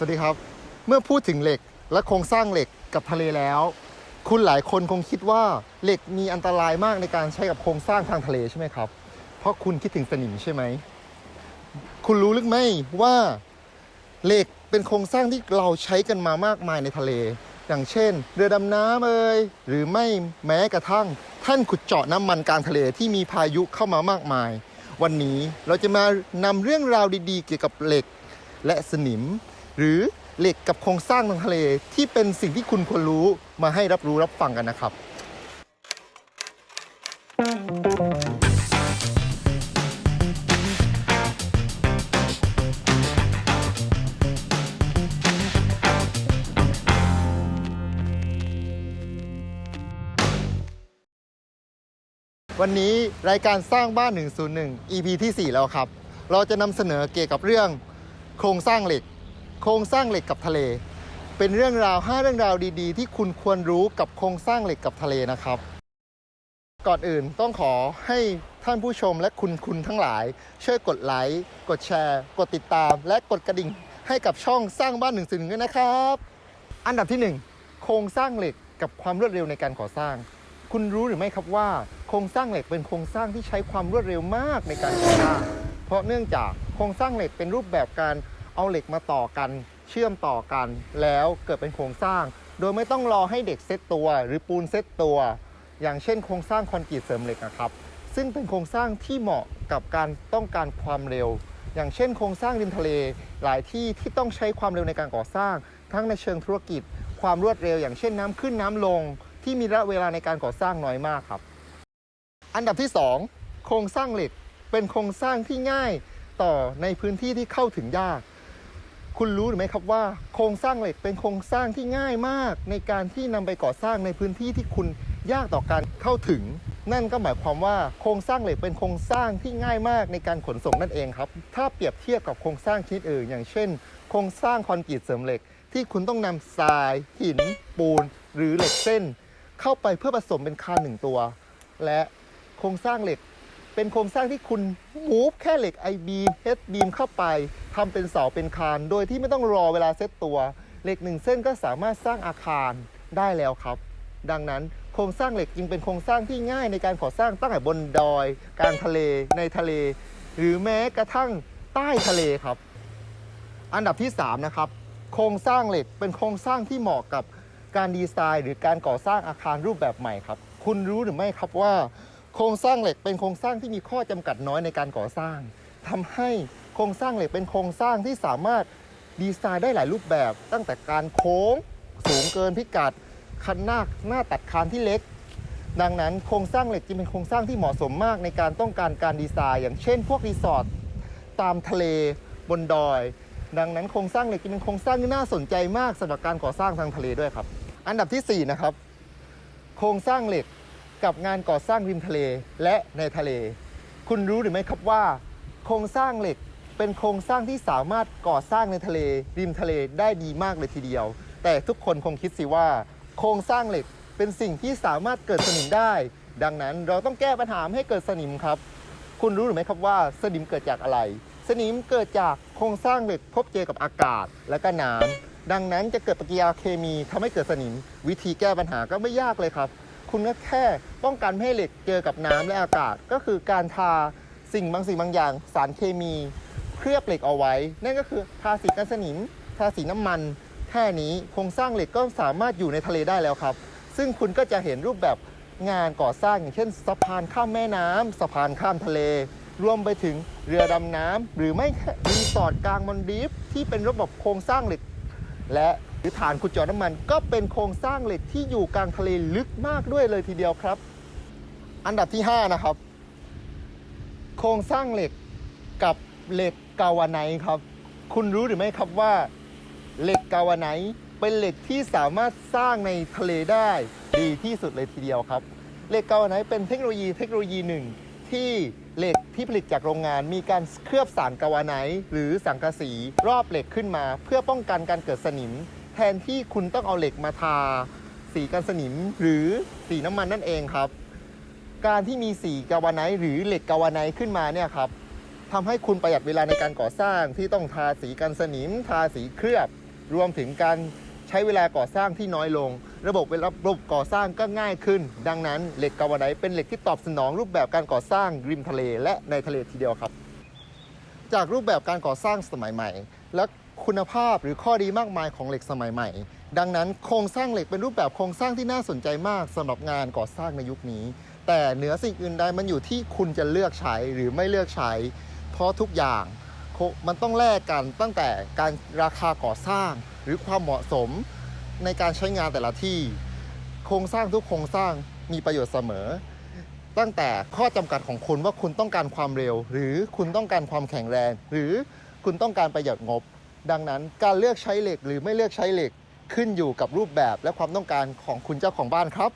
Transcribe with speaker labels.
Speaker 1: สวัสดีครับ เมื่อพูดถึงเหล็กและโครงสร้างเหล็กกับทะเลแล้ว คุณหลายคนคงคิดว่าเหล็กมีอันตรายมากในการใช้กับโครงสร้างทางทะเลใช่ไหมครับ เพราะคุณคิดถึงสนิมใช่ไหม คุณรู้หรือไม่ว่าเหล็กเป็นโครงสร้างที่เราใช้กันมามากมายในทะเล อย่างเช่น เรือดำน้ำเอ่ยหรือไม่แม้กระทั่งท่านขุดเจาะน้ำมันกลางทะเลที่มีพายุเข้ามามากมาย วันนี้เราจะมานำเรื่องราวดีๆ เกี่ยวกับเหล็กและสนิมหรือเหล็กกับโครงสร้างทางทะเลที่เป็นสิ่งที่คุณควรรู้มาให้รับรู้รับฟังกันนะครับ วันนี้รายการสร้างบ้าน 101 EP ที่ 4 แล้วครับ เราจะนำเสนอเกี่ยวกับเรื่องโครงสร้างเหล็ก โครงสร้างเหล็กกับทะเล เป็นเรื่องราว 5 เรื่องราวดีๆ ที่คุณควรรู้กับโครงสร้างเหล็กกับทะเลนะครับ ก่อนอื่นต้องขอให้ท่านผู้ชมและคุณคุณทั้งหลาย ช่วยกดไลค์กดแชร์ กดติดตาม และกดกระดิ่งให้กับช่องสร้างบ้าน1 1ด้วยนะครับ อันดับที่ 1 โครงสร้างเหล็กกับความรวดเร็วในการก่อสร้าง คุณรู้หรือไม่ครับว่าโครงสร้างเหล็กเป็นโครงสร้างที่ใช้ความรวดเร็วมากในการก่อสร้าง เพราะเนื่องจากโครงสร้างเหล็กเป็นรูปแบบการ เอาเหล็กมาต่อกันเชื่อมต่อกัน แล้วเกิดเป็นโครงสร้าง โดยไม่ต้องรอให้เด็กเซตตัว หรือปูนเซตตัว อย่างเช่นโครงสร้างคอนกรีตเสริมเหล็กนะครับซึ่งเป็นโครงสร้างที่เหมาะกับการต้องการความเร็ว อย่างเช่น โครงสร้างริมทะเล หลายที่ที่ต้องใช้ความเร็วในการก่อสร้าง ทั้งในเชิงธุรกิจ ความรวดเร็ว อย่างเช่นน้ำขึ้นน้ำลง ที่มีระยะเวลาในการก่อสร้างน้อยมากครับ อันดับที่ 2 โครงสร้างเหล็กเป็นโครงสร้างที่ง่ายต่อในพื้นที่ที่เข้าถึงยาก คุณรู้หรือไม่ครับว่าโครงสร้างเหล็กเป็นโครงสร้างที่ง่ายมาก ในการที่นำไปก่อสร้างในพื้นที่ที่คุณยากต่อการเข้าถึง นั่นก็หมายความว่าโครงสร้างเหล็กเป็นโครงสร้างที่ง่ายมากในการขนส่งนั่นเองครับ ถ้าเปรียบเทียบกับโครงสร้างชนิดอื่น อย่างเช่น โครงสร้างคอนกรีตเสริมเหล็ก ที่คุณต้องนำทราย หิน ปูน หรือเหล็กเส้น เข้าไปเพื่อผสมเป็นคานหนึ่งตัว และโครงสร้างเหล็ก เป็นโครงสร้างที่คุณมูฟแค่เหล็ก I beam H beam เข้าไปทำเป็นเสาเป็นคาน โดยที่ไม่ต้องรอเวลาเซตตัว เหล็กหนึ่งเส้นก็สามารถสร้างอาคารได้แล้วครับ ดังนั้นโครงสร้างเหล็กจึงเป็นโครงสร้างที่ง่ายในการก่อสร้างตั้งแต่บนดอย กลางทะเล ในทะเล หรือแม้กระทั่งใต้ทะเลครับ อันดับที่3นะครับโครงสร้างเหล็กเป็นโครงสร้างที่เหมาะกับการดีไซน์ หรือการก่อสร้างอาคารรูปแบบใหม่ครับ คุณรู้หรือไม่ครับว่า โครงสร้างเหล็กเป็นโครงสร้างที่มีข้อจำกัดน้อยในการก่อสร้างทำให้โครงสร้างเหล็กเป็นโครงสร้างที่สามารถดีไซน์ได้หลายรูปแบบ ตั้งแต่การโค้งสูงเกินพิกัดคันหน้าหน้าตัดคานที่เล็ก ดังนั้นโครงสร้างเหล็กจึงเป็นโครงสร้างที่เหมาะสมมากในการต้องการการดีไซน์ อย่างเช่น พวกรีสอร์ทตามทะเลบนดอย ดังนั้นโครงสร้างเหล็กจึงเป็นโครงสร้างที่น่าสนใจมากสำหรับการก่อสร้างทางทะเลด้วยครับ อันดับทีสี่4นะครับโครงสร้างเหล็ก กับงานก่อสร้างริมทะเลและในทะเล คุณรู้หรือไม่ครับว่า โครงสร้างเหล็กเป็นโครงสร้างที่สามารถก่อสร้างในทะเล ริมทะเลได้ดีมากเลยทีเดียว แต่ทุกคนคงคิดสิว่า โครงสร้างเหล็กเป็นสิ่งที่สามารถเกิดสนิมได้ ดังนั้นเราต้องแก้ปัญหาให้เกิดสนิมครับ คุณรู้หรือไม่ครับว่าสนิมเกิดจากอะไร สนิมเกิดจากโครงสร้างเหล็กพบเจอกับอากาศและก็น้ำดังนั้นจะเกิดปฏิกิริยาเคมีทำให้เกิดสนิม วิธีแก้ปัญหาก็ไม่ยากเลยครับ คุณก็แค่ป้องกันไม่ให้เหล็กเจอกับน้ำและอากาศ ก็คือการทาสิ่งบางสิ่งบางอย่าง สารเคมีเคลือบเหล็กเอาไว้ นั่นก็คือทาสีกันสนิมทาสีน้ำมันแค่นี้โครงสร้างเหล็กก็สามารถอยู่ในทะเลได้แล้วครับ ซึ่งคุณก็จะเห็นรูปแบบงานก่อสร้างอย่างเช่นสะพานข้ามแม่น้ำสะพานข้ามทะเลรวมไปถึงเรือดำน้ำหรือไม่แค่รีสอร์ทกลางมอนดีฟที่เป็นระบบโครงสร้างเหล็ก และหรือฐานขุดเจาะน้ำมัน ก็เป็นโครงสร้างเหล็กที่อยู่กลางทะเลลึกมากด้วยเลยทีเดียวครับ อันดับที่ 5 นะครับ โครงสร้างเหล็กกับเหล็กกาวาไนครับ คุณรู้หรือไม่ครับว่า เหล็กกาวาไนเป็นเหล็กที่สามารถสร้างในทะเลได้ดีที่สุดเลยทีเดียวครับเหล็กกาวาไนเป็นเทคโนโลยีเทคโนโลยีหนึ่ง ที่เหล็กที่ผลิตจากโรงงาน มีการเคลือบสารกาวาไนท์หรือสังกะสีรอบเหล็กขึ้นมา เพื่อป้องกันการเกิดสนิม แทนที่คุณต้องเอาเหล็กมาทา สีกันสนิมหรือสีน้ำมันนั่นเองครับ การที่มีสีกาวาไนท์หรือเหล็กกาวาไนท์ขึ้นมาเนี่ยครับทำให้คุณประหยัดเวลาในการก่อสร้างที่ต้องทาสีกันสนิม ทาสีเคลือบ รวมถึงการใช้เวลาก่อสร้างที่น้อยลง ระบบเวลาระบบก่อสร้างก็ง่ายขึ้น ดังนั้นเหล็กกาวไนเป็นเหล็กที่ตอบสนองรูปแบบการก่อสร้างริมทะเลและในทะเลทีเดียวครับ จากรูปแบบการก่อสร้างสมัยใหม่ และคุณภาพหรือข้อดีมากมายของเหล็กสมัยใหม่ ดังนั้นโครงสร้างเหล็กเป็นรูปแบบโครงสร้างที่น่าสนใจมากสำหรับงานก่อสร้างในยุคนี้ แต่เหนือสิ่งอื่นใดมันอยู่ที่คุณจะเลือกใช้หรือไม่เลือกใช้ เพราะทุกอย่างมันต้องแลกกันตั้งแต่การราคาก่อสร้างหรือความเหมาะสม ในการใช้งานแต่ละที่ โครงสร้างทุกโครงสร้างมีประโยชน์เสมอ ตั้งแต่ข้อจำกัดของคุณว่าคุณต้องการความเร็ว หรือคุณต้องการความแข็งแรง หรือคุณต้องการประหยัดงบ ดังนั้นการเลือกใช้เหล็กหรือไม่เลือกใช้เหล็กขึ้นอยู่กับรูปแบบและความต้องการของคุณเจ้าของบ้านครับ